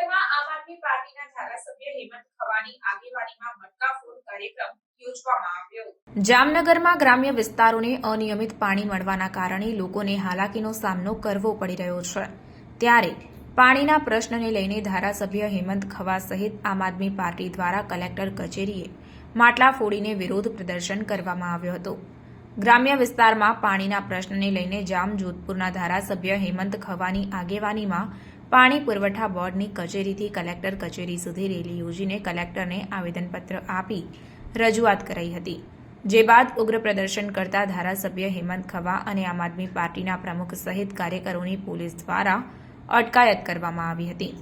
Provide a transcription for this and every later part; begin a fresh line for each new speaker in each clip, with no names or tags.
ગાંધીનગરમાં આમ આદમી પાર્ટીના ધારાસભ્ય હેમંત ખવાની આગેવાનીમાં મટકાફોડ કાર્યક્રમ
જામનગરમાં ગ્રામ્ય વિસ્તારોને અનિયમિત પાણી મળવાના કારણે લોકોને હાલાકીનો સામનો કરવો પડી રહ્યો છે. ત્યારે પાણીના પ્રશ્નને લઈને ધારાસભ્ય હેમંત ખવા સહિત આમ આદમી પાર્ટી દ્વારા કલેક્ટર કચેરીએ માટલા ફોડીને વિરોધ પ્રદર્શન કરવામાં આવ્યો હતો. ગ્રામ્ય વિસ્તારમાં પાણીના પ્રશ્નને લઈને જામ જોધપુરના ધારાસભ્ય હેમંત ખવાની આગેવાનીમાં પાણી પુરવઠા બોર્ડની કચેરીથી કલેક્ટર કચેરી સુધી રેલી યોજીને કલેક્ટરને આવેદનપત્ર આપી રજૂઆત કરાઈ હતી. જે બાદ ઉગ્ર પ્રદર્શન કરતા ધારાસભ્ય હેમંત ખવા અને આમ આદમી પાર્ટીના પ્રમુખ સહિત કાર્યકરોની પોલીસ દ્વારા અટકાયત કરવામાં આવી હતી.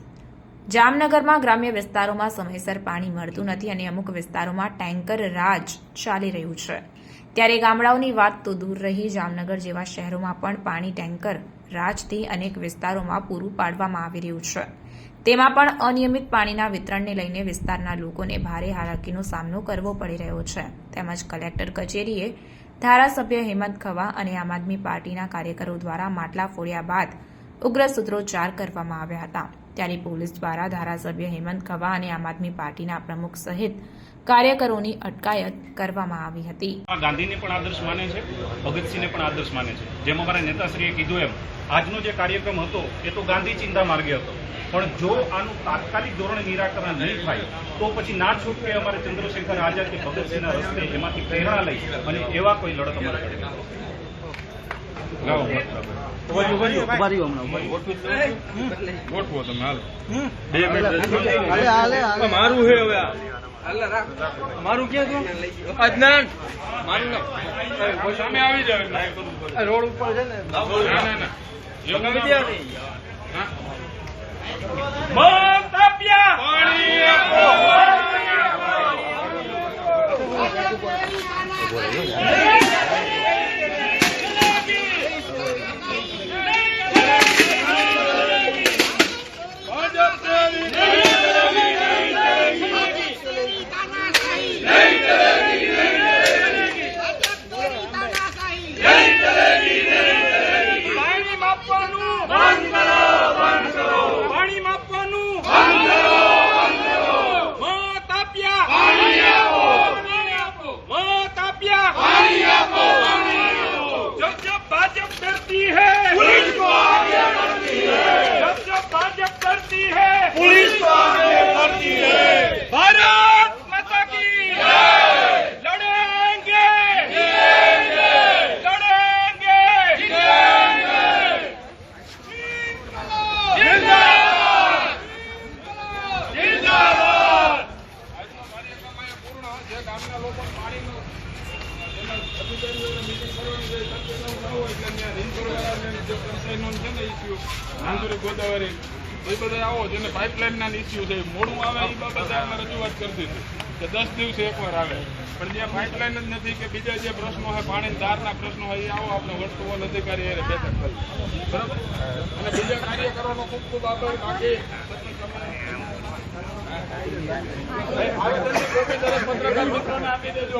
જામનગરમાં ગ્રામ્ય વિસ્તારોમાં સમયસર પાણી મળતું નથી અને અમુક વિસ્તારોમાં ટેન્કર રાજ ચાલી રહ્યું છે. ત્યારે ગામડાઓની વાત તો દૂર રહી. જામનગર જેવા શહેરોમાં પણ પાણી ટેન્કર રાજથી અનેક વિસ્તારોમાં પૂરું પાડવામાં આવી રહ્યું છે. તેમાં પણ અનિયમિત પાણીના વિતરણને લઈને વિસ્તારના લોકોને ભારે હાલાકીનો સામનો કરવો પડી રહ્યો છે. તેમજ કલેક્ટર કચેરીએ ધારાસભ્ય હેમંત ખવા અને આમ આદમી પાર્ટીના કાર્યકરો દ્વારા માટલા ફોડ્યા બાદ ઉગ્ર સૂત્રોચ્ચાર કરવામાં આવ્યા હતા. ત્યારે પોલીસ દ્વારા ધારાસભ્ય હેમંત ખવા અને આમ આદમી પાર્ટીના પ્રમુખ સહિત કાર્યકરોની અટકાયત કરવામાં આવી હતી.
ગાંધીને પણ આદર્શ માને છે, ભગતસિંહને પણ આદર્શ માને છે. જેમ અમારા નેતાશ્રીએ કીધું એમ, આજનો જે કાર્યક્રમ હતો, એ તો ગાંધી ચિંતા માર્ગે હતો. પણ જો આનું તાત્કાલિક ધોરણે નિરાકરણ નહીં થાય, તો પછી ના છૂટકે અમારે ચંદ્રશેખર આઝાદ કે ભગતસિંહના રસ્તે એમાંથી પ્રેરણા લઈ અને એવા કોઈ લડત અમારે
મારું હે હવે
મારું ક્યાં ગયું
અજ્ઞાન મારું સામે આવી પડે.
રોડ ઉપર છે ને
ગોદાવરી, એ બધા આવો જેને પાઇપલાઇનના ઇસ્યુ છે મોડું આવે એ બાબતે અમે રજૂઆત કરતી હતી કે દસ દિવસે એકવાર આવે પણ જ્યાં પાઇપલાઇન જ નથી કે બીજા જે પ્રશ્નો હોય પાણી દારના પ્રશ્નો હોય એ આવો આપણે વર્તુવલ અધિકારી એને બેઠક કરી બરાબર અને બીજા કાર્યકરોનો ખૂબ ખૂબ આભાર બાકી આપી દેજો.